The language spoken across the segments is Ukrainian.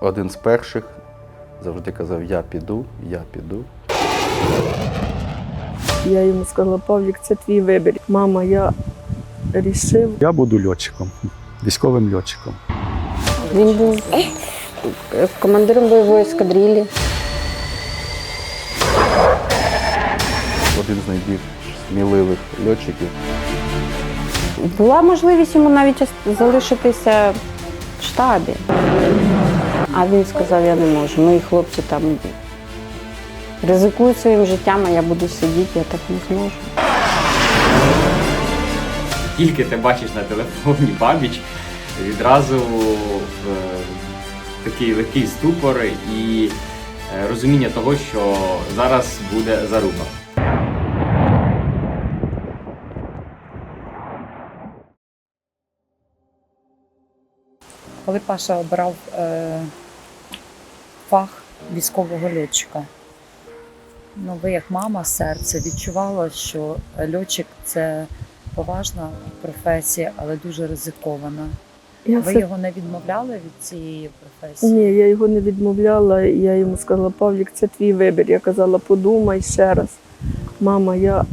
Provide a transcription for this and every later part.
один з перших завжди казав: Я піду, я піду. Я йому сказала, Павлік, це твій вибір. Мама, я рішив. Я буду льотчиком, військовим льотчиком. Він був е, командиром бойової ескадрилі. Один з найбільш сміливих льотчиків. Була можливість йому навіть залишитися в штабі. А він сказав, я не можу. Мої хлопці там ризикують своїм життям, а я буду сидіти, я так не зможу. Тільки ти бачиш на телефоні бабіч, відразу е, такий легкий ступор і е, розуміння того, що зараз буде заруба. Коли Паша обрав е, фах військового льотчика, ну ви як мама серце відчувала, що льотчик це поважна професія, але дуже ризикована. Я Ви все... його не відмовляли від цієї професії? Ні, я його не відмовляла. Я йому сказала, Павлік, це твій вибір. Я казала, подумай ще раз. Мама, я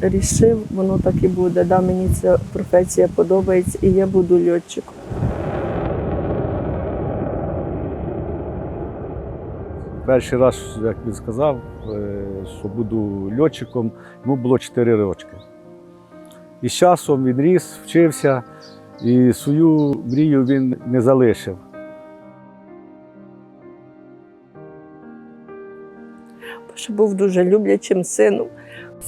рішив, воно так і буде. Да, мені ця професія подобається, і я буду льотчиком. Перший раз, як він сказав, е, що буду льотчиком, йому було 4 рочки. І з часом він ріс, вчився, і свою мрію він не залишив. Боже був дуже люблячим сином.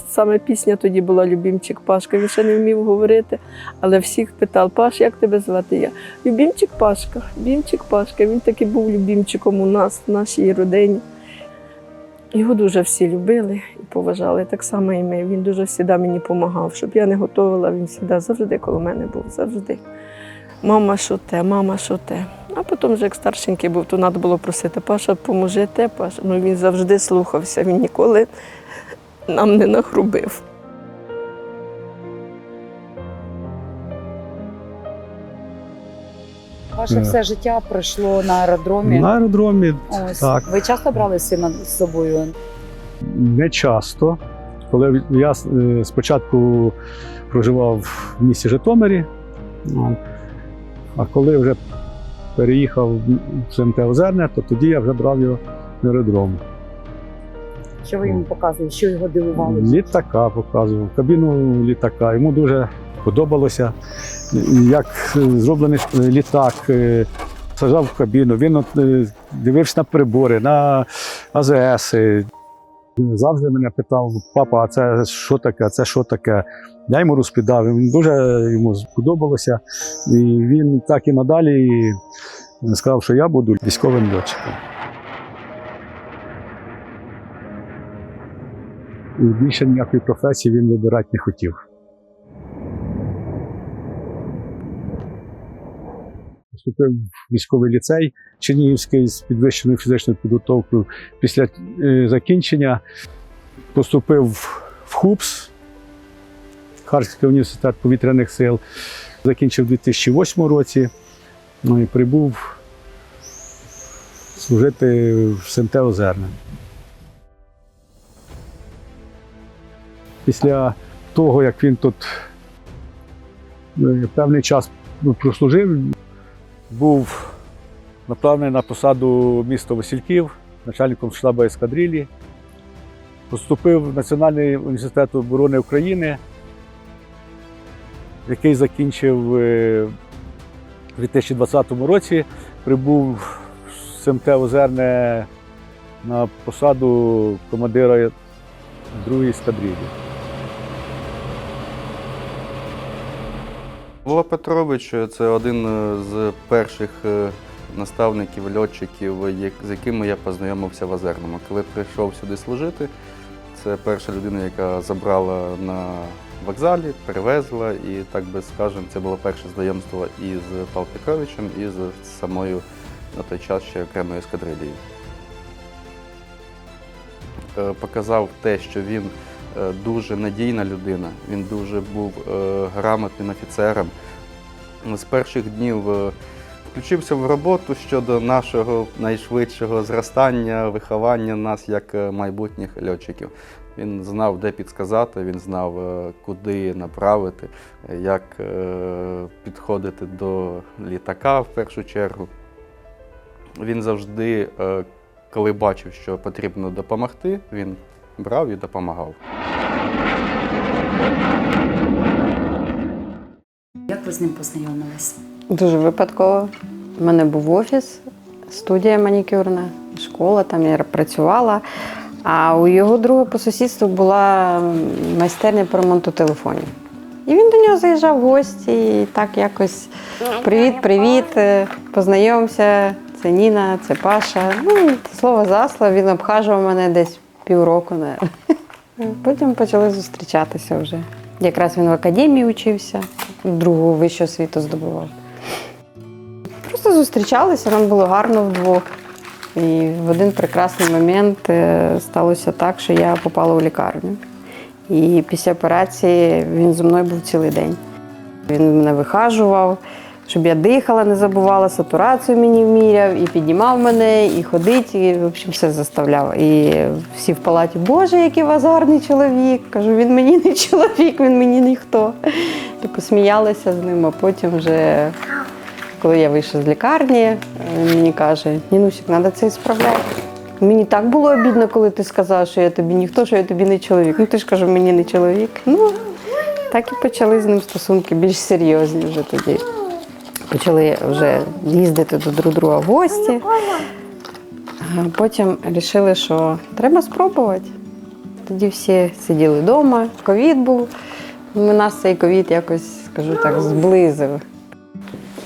Саме пісня тоді була Любімчик Пашка. Він ще не вмів говорити, але всіх питав: Паш, як тебе звати? Я Любімчик Пашка, Любімчик Пашка. Він таки був любімчиком у нас, в нашій родині. Його дуже всі любили і поважали, так само і ми. Він дуже завжди мені допомагав. Щоб я не готувала, він завжди завжди коло мене був, завжди. Мама, що те, мама, що те. А потім, вже як старшенький був, то треба було просити, Паша, поможи те, Паша. Ну він завжди слухався, він ніколи нам не нахрубив. Ваше Е. все життя пройшло на аеродромі. На аеродромі Ось. так. Ви часто брали сина з собою? не часто. Коли я е, спочатку проживав в місті Житомирі, ну, а коли вже переїхав в СМТ Озерне, то тоді я вже брав його на аеродром. Що ви йому показували? Що його дивувало? Літака показував, кабіну літака. Йому дуже подобалося, як зроблений літак. е, Сажав в кабіну, він е, дивився на прибори, на АЗС. Він завжди мене питав: папа, а це що таке? А це що таке? Я йому розповідав, він дуже йому сподобалося. І він так і надалі сказав, що я буду військовим льотчиком. І більше ніякої професії він вибирати не хотів. Поступив в військовий ліцей Чернігівський з підвищеною фізичною підготовкою. Після е, закінчення поступив в ХУПС, Харківський університет повітряних сил. Закінчив у 2008 році. Ну і прибув служити в СМТ Озерне. Після того, як він тут е, певний час прослужив, був направлений на посаду міста Васильків, начальником штабу ескадрилі. Поступив в Національний університет оборони України, який закінчив е, у 2020 році, прибув в СМТ Озерне на посаду командира другої ескадрилі. Вова Петрович це один е, з перших е, наставників льотчиків, з якими я познайомився в Озерному. Коли прийшов сюди служити, це перша людина, яка забрала на вокзалі, перевезла, і так би скажемо, це було перше знайомство і з Павлом Петровичем, і з самою на той час ще окремою ескадрилією. Е, Показав те, що він е, дуже надійна людина, він дуже був е, грамотним офіцером. З перших днів е, включився в роботу щодо нашого найшвидшого зростання, виховання нас як е, майбутніх льотчиків. Він знав, де підсказати, він знав, е, куди направити, е, як е, підходити до літака в першу чергу. Він завжди, е, коли бачив, що потрібно допомогти, він брав і допомагав. Як ви з ним познайомились? Дуже випадково. У мене був офіс, студія манікюрна, школа, там я працювала. А у його друга по сусідству була майстерня по ремонту телефонів. І він до нього заїжджав в гості, і так якось привіт, привіт, е, познайомся. Це Ніна, це Паша. Ну, слово за слово, він обхажував мене десь півроку. Потім почали зустрічатися вже. Якраз він в академії учився, другу вищу освіту здобував. Просто зустрічалися, нам було гарно вдвох. І в один прекрасний момент е, сталося так, що я попала у лікарню. І після операції він зі мною був цілий день. Він мене вихажував, щоб я дихала, не забувала, сатурацію мені вміряв, і піднімав мене, і ходить, і в общем, все заставляв. І всі в палаті, Боже, який у вас гарний чоловік. Кажу, він мені не чоловік, він мені ніхто. І посміялися з ним, а потім вже коли я вийшла з лікарні, він мені каже, Нінусік, треба це справляти. Мені так було обідно, коли ти сказав, що я тобі ніхто, що я тобі не чоловік. Ну ти ж кажу, мені не чоловік. Ну, так і почали з ним стосунки більш серйозні вже тоді. Почали вже їздити до друг друга в гості. Потім вирішили, що треба спробувати. Тоді всі сиділи вдома, ковід був. Ну, Нас цей ковід якось, скажу так, зблизив.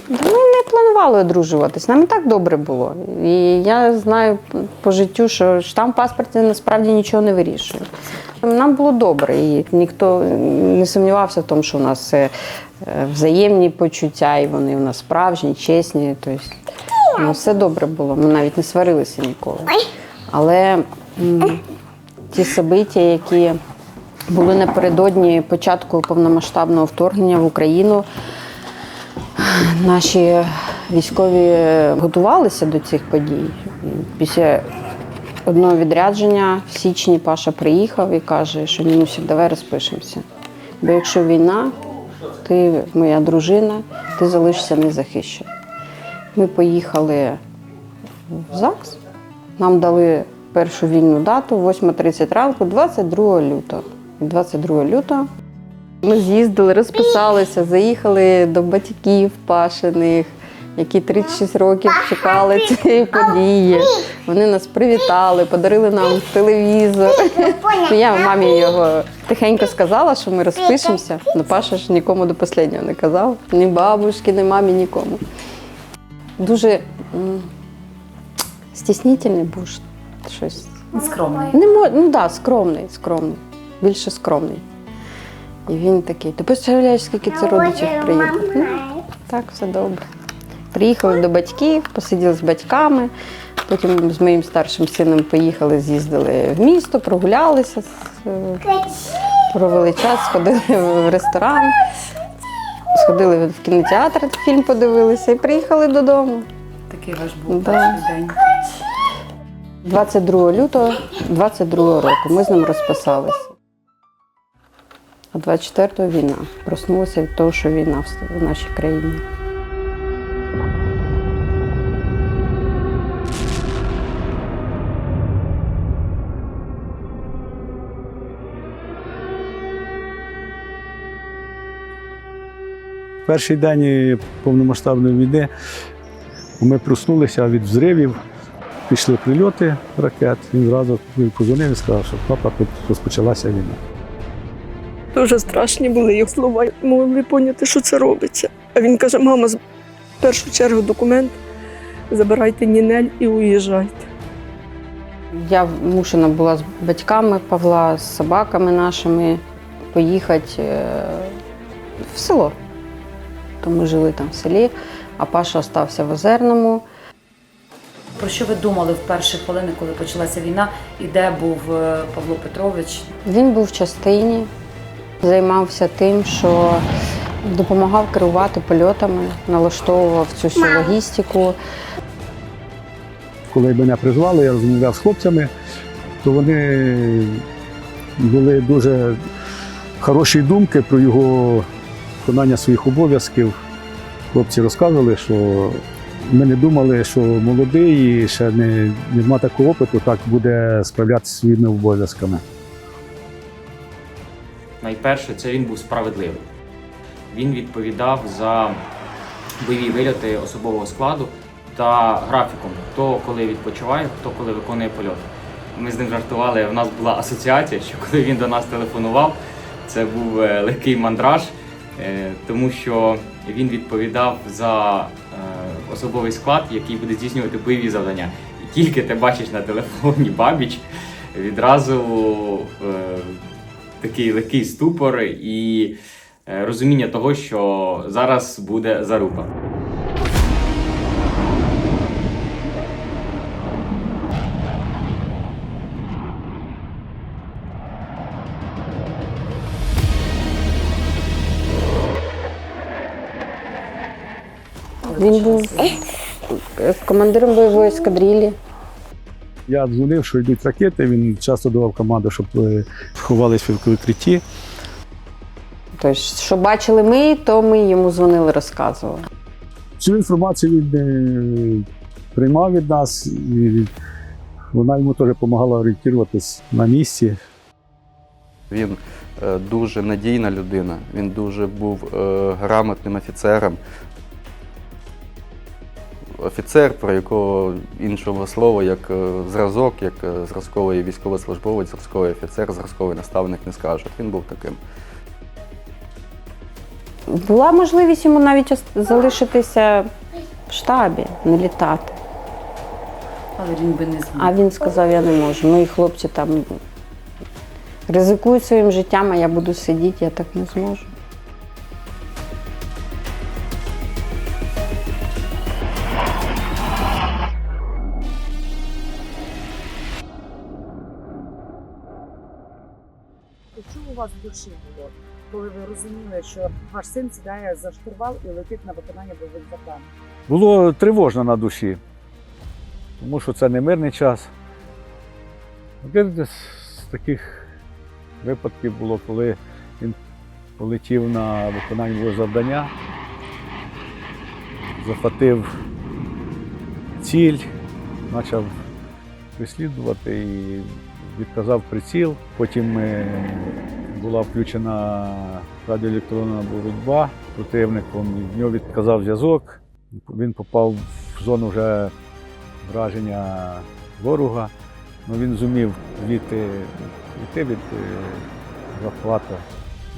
Ми не планували одружуватись, нам і так добре було. І я знаю по життю, що штамп в паспорті насправді нічого не вирішує. Нам було добре, і ніхто не сумнівався в тому, що у нас е, взаємні почуття, і вони у нас справжні, чесні. Тобто, ну, все добре було. Ми навіть не сварилися ніколи. Але м, ті собиття, які були напередодні початку повномасштабного вторгнення в Україну, Наші військові готувалися до цих подій. Після одного відрядження в січні Паша приїхав і каже, що Нінусік, давай розпишемося. Бо якщо війна, ти моя дружина, ти залишишся незахищеним. Ми поїхали в ЗАГС, нам дали першу вільну дату, 8.30 ранку, 22 лютого. 22 лютого ми з'їздили, розписалися, заїхали до батьків Пашиних, які 36 років чекали цієї події. Вони нас привітали, подарили нам телевізор. Ну, Я мамі його тихенько сказала, що ми розпишемося. але Паша ж нікому до останнього не казав. Ні бабушки, ні мамі, нікому. Дуже м, стіснительний був щось. Скромний. Не мо... Ну так, да, скромний, скромний. Більше скромний. І він такий, ти представляєш, скільки це родичів приїде? Ну, так, все добре. Приїхали до батьків, посиділи з батьками, потім з моїм старшим сином поїхали, з'їздили в місто, прогулялися, провели час, сходили в ресторан, сходили в кінотеатр, фільм подивилися і приїхали додому. Такий ваш був Да. перший день. 22 лютого 22 року ми з ним розписалися. А 24-го війна. Проснулася від того, що війна в нашій країні. Перший день повномасштабної війни ми проснулися від взривів, пішли прильоти ракет. Він зразу позвонив і сказав, що папа, тут розпочалася війна. Дуже страшні були їх слова. Могли поняти, що це робиться. А він каже: мама, в першу чергу документ, забирайте Нінель і уїжджайте. Я змушена була з батьками Павла, з собаками нашими поїхати е, в село. То ми жили там в селі, а Паша остався в Озерному. Про що ви думали в перші хвилини, коли почалася війна, і де був е, Павло Петрович? Він був в частині, займався тим, що Допомагав керувати польотами, налаштовував цю всю логістику. Коли мене призвали, я розмовляв з хлопцями, то вони були дуже хороші думки про його виконання своїх обов'язків. Хлопці розказували, що ми не думали, що молодий і ще не, не має такого опиту, так буде справлятися зі своїми обов'язками. Найперше, це він був справедливий. Він відповідав за бойові вильоти особового складу та графіком, хто коли відпочиває, хто коли виконує польот. Ми з ним жартували, у нас була асоціація, що коли він до нас телефонував, це був е, легкий мандраж, тому що він відповідав за е, особовий склад, який буде здійснювати бойові завдання. І тільки ти бачиш на телефоні Бабіч, відразу е, такий легкий ступор і е, розуміння того, що зараз буде заруба. Він був е, командиром бойової ескадрилі. Я дзвонив, що йдуть ракети, він часто давав команду, щоб е, ховались в укритті. Тобто, що бачили ми, то ми йому дзвонили, розказували. Цю інформацію він е, приймав від нас, і вона йому теж допомагала орієнтуватись на місці. Він дуже надійна людина, він дуже був грамотним офіцером. Офіцер, про якого іншого слова, як е, зразок, як е, зразковий військовослужбовець, зразковий офіцер, зразковий наставник не скаже. Він був таким. Була можливість йому навіть залишитися в штабі, не літати. Але він би не зміг. А він сказав, я не можу. Мої хлопці там ризикують своїм життям, а я буду сидіти, я так не зможу. Було, коли ви розуміли, що ваш син сідає за штурвал і летить на виконання бойових завдань? Було тривожно на душі, тому що це не мирний час. Один з таких випадків було, коли він полетів на виконання його завдання, захватив ціль, почав переслідувати і відказав приціл. Потім е, була включена радіоелектронна боротьба противником, в нього відказав зв'язок. Він попав в зону вже враження ворога. Ну, він зумів звідти йти від е, захвату.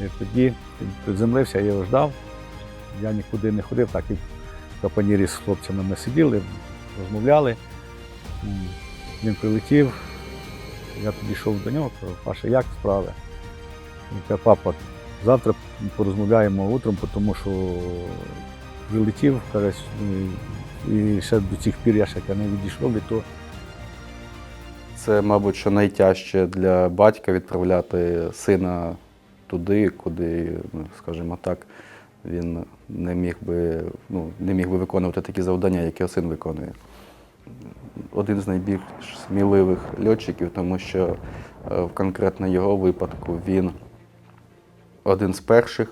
І тоді він приземлився, я його ждав. Я нікуди не ходив, так і в капанірі з хлопцями ми сиділи, розмовляли. Він прилетів, я підійшов до нього, кажу, Паша, як справи? Каже, папа, завтра порозмовляємо утром, тому що прилетів, каже, і ще до цих пір я ще не відійшов від того. Це, мабуть, що найтяжче для батька відправляти сина туди, куди, ну, скажімо так, він не міг би, ну, не міг би виконувати такі завдання, які син виконує. Один з найбільш сміливих льотчиків, тому що е, в конкретно його випадку він один з перших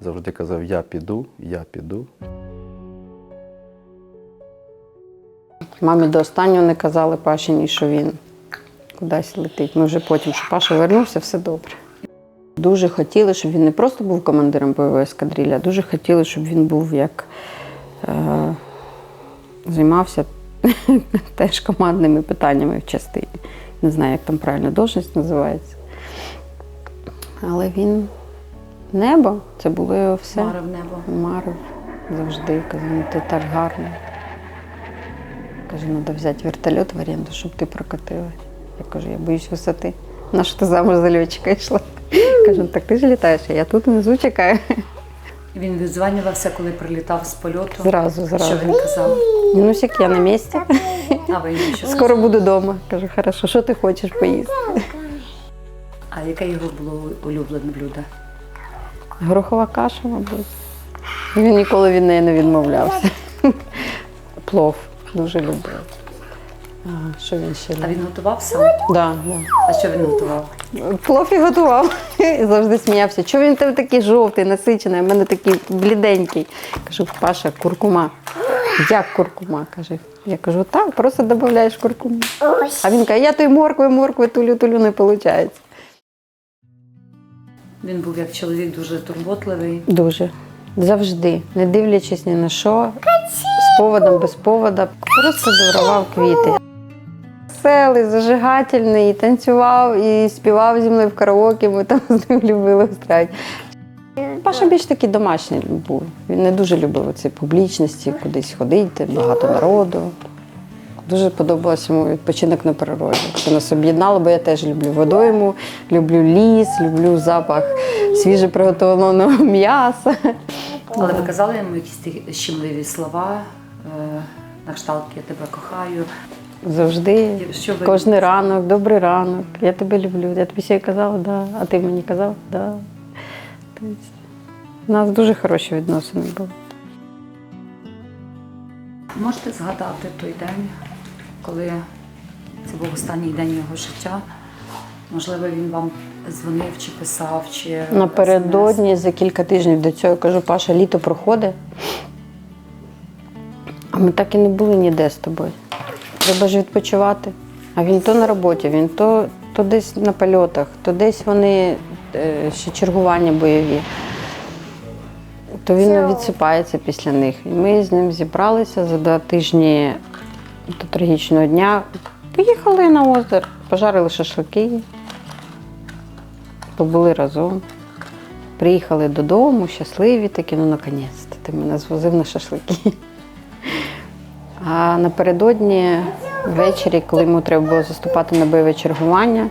завжди казав: Я піду, я піду. Мамі до останнього не казали Паші, що він кудись летить. Ми вже потім, що Паша вернувся, все добре. Дуже хотіли, щоб він не просто був командиром бойової ескадрилі, а дуже хотіли, щоб він був як е, займався теж командними питаннями в частині. Не знаю, як там правильно должність називається. Але він небо, це було його все. Марив небо. Марив завжди казав, ну ти так гарно. Каже, треба взяти вертольот в оренду, щоб ти прокатила. Я кажу, я боюсь висоти. На що ти замуж за льотчика йшла? Кажу, так ти ж літаєш, а я тут внизу чекаю. Він відзванювався, коли прилітав з польоту. Зразу, зразу. Що він казав? Нінусік, я на місці. А ви йому що Скоро буду вдома. Кажу, хорошо, що ти хочеш поїсти? А яке його було улюблене блюдо? Горохова каша, мабуть. Він ніколи від неї не відмовлявся. Плов дуже любив. А, що він ще А любив? він готував сам? Да, да. А що він готував? Плов і готував. І завжди сміявся. Чого він в тебе такий жовтий, насичений, а в мене такий бліденький. Кажу, Паша, куркума. Як куркума? каже. Я кажу, так, просто додаєш куркуму. А він каже, я той моркви, моркви, тулю, тулю, не виходить. Він був як чоловік дуже турботливий. Дуже. Завжди, не дивлячись ні на що, з поводом, без повода, просто дарував квіти. Веселий, зажигательний, і танцював і співав зі мною в караоке, ми там з ним любили встряти. Паша більш такий домашній був. Він не дуже любив ці публічності, кудись ходити, багато народу. Дуже подобався йому відпочинок на природі. Це нас об'єднало, бо я теж люблю водойму, люблю ліс, люблю запах свіже приготовленого м'яса. Але ви казали йому якісь щемливі слова, е, на кшталт я тебе кохаю. Завжди, Що ви кожен ранок, добрий ранок. Я тебе люблю. Я тобі сьогодні казала, да. а ти мені казав, да. Тобто, у нас дуже хороші відносини були. можете згадати той день, коли це був останній день його життя? Можливо, він вам дзвонив чи писав, чи Напередодні за кілька тижнів до цього я кажу, Паша, літо проходить. А ми так і не були ніде з тобою. Треба ж відпочивати. А він то на роботі, він то, то десь на польотах, то десь вони е, ще чергування бойові. То він відсипається після них. І ми з ним зібралися за два тижні до трагічного дня. Поїхали на озеро, пожарили шашлики, побули разом. Приїхали додому, щасливі такі, ну наконець-то ти мене звозив на шашлики. А напередодні ввечері, коли йому треба було заступати на бойове чергування,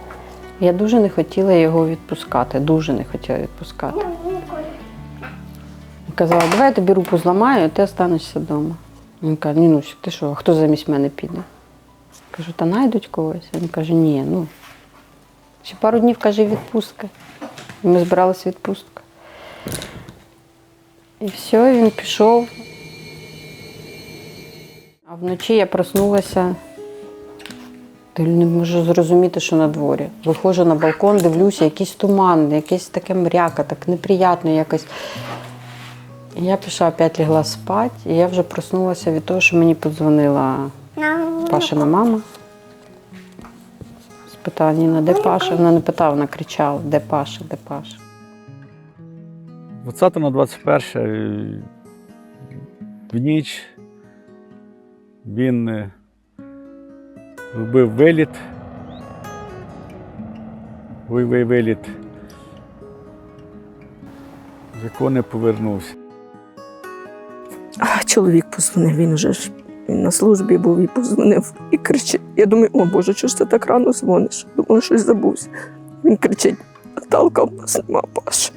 я дуже не хотіла його відпускати. Дуже не хотіла відпускати. Казала, давай я тобі руку зламаю, і ти останешся вдома. Він каже, Нінусик, ти що, а хто замість мене піде? Кажу, та найдуть когось. Він каже, ні, ну. Ще пару днів каже, відпустка. Ми збиралися в відпустку. І все, він пішов. А вночі я проснулася. Не можу зрозуміти, що на дворі. Виходжу на балкон, дивлюся, якийсь туман, якесь таке мряка, так неприятно якось. Я пішла опять лягла спати, і я вже проснулася від того, що мені подзвонила Пашина мама. Спитала Ніна, де Паша? Вона не питала, вона кричала, де Паша, де Паша. 20 на 21 е, в ніч він е, вбив виліт. Вивий виліт, з якого не повернувся. Чоловік позвонив, він вже ж він на службі був і позвонив і кричить. Я думаю, о Боже, чого ж ти так рано дзвониш? Думала, щось забувся. Він кричить: Наталка, в нас нема Паші.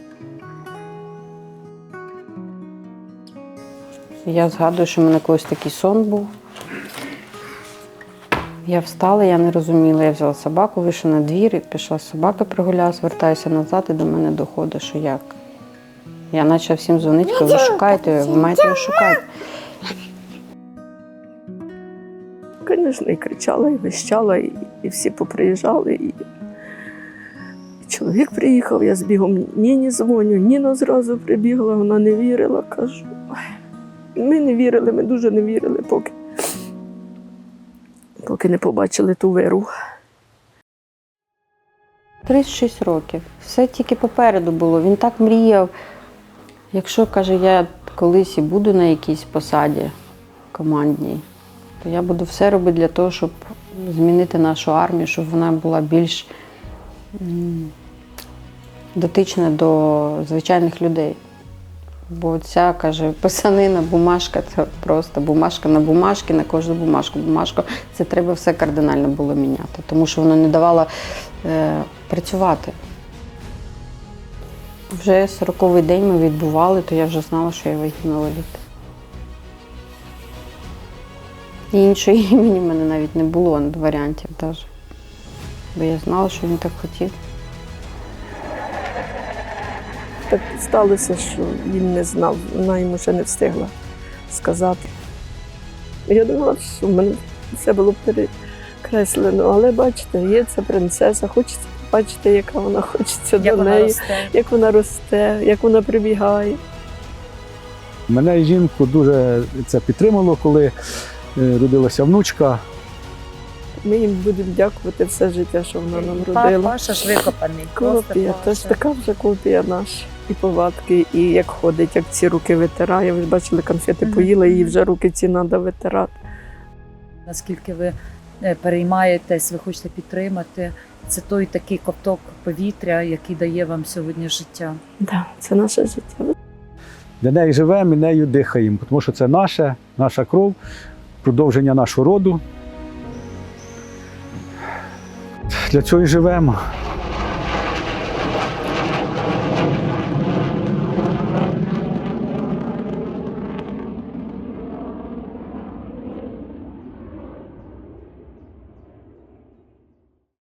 Я згадую, що в мене колись такий сон був. Я встала, я не розуміла. Я взяла собаку, вийшла на двір, і пішла з собаки прогулялась, вертаюся назад і до мене доходить, що як. Я почала всім дзвонити, кажу, ви шукаєте, ви маєте його шукати. Звісно, і кричала, і вищала, і, і всі поприїжджали. І, чоловік приїхав, я з бігом Ніні дзвоню, Ніна зразу прибігла, вона не вірила. Кажу, ми не вірили, ми дуже не вірили, поки, поки не побачили ту виру. 36 років. Все тільки попереду було. Він так мріяв. Якщо, каже, я колись і буду на якійсь посаді командній, то я буду все робити для того, щоб змінити нашу армію, щоб вона була більш дотична до звичайних людей. Бо ця, каже, писанина, бумажка це просто бумажка на бумажці, на кожну бумажку. Бумажку це треба все кардинально було міняти, тому що воно не давало е, працювати. Вже 40-й день ми відбували, то я вже знала, що я вагітна Лоліти. Іншого імені в мене навіть не було варіантів навіть. Бо я знала, що він так хотів. так сталося, що він не знав, вона йому ще не встигла сказати. Я думала, що в мене все було перекреслено, але бачите, є ця принцеса, хочеться побачити, яка вона хочеться Як до вона неї, росте. як вона росте, як вона прибігає. Мене і жінку дуже це підтримало, коли родилася внучка. Ми їм будемо дякувати все життя, що вона нам родила. Паша ж викопаний. Копія, то ж така вже копія наша. І повадки, і як ходить, як ці руки витирає. Ви ж бачили, конфети Мгм. поїла, їй вже руки ці треба витирати. Наскільки ви е, переймаєтесь, ви хочете підтримати. Це той такий ковток повітря, який дає вам сьогодні життя. Да, це наше життя. Для неї живемо і нею дихаємо, тому що це наше, наша кров, продовження нашого роду. Для цього і живемо.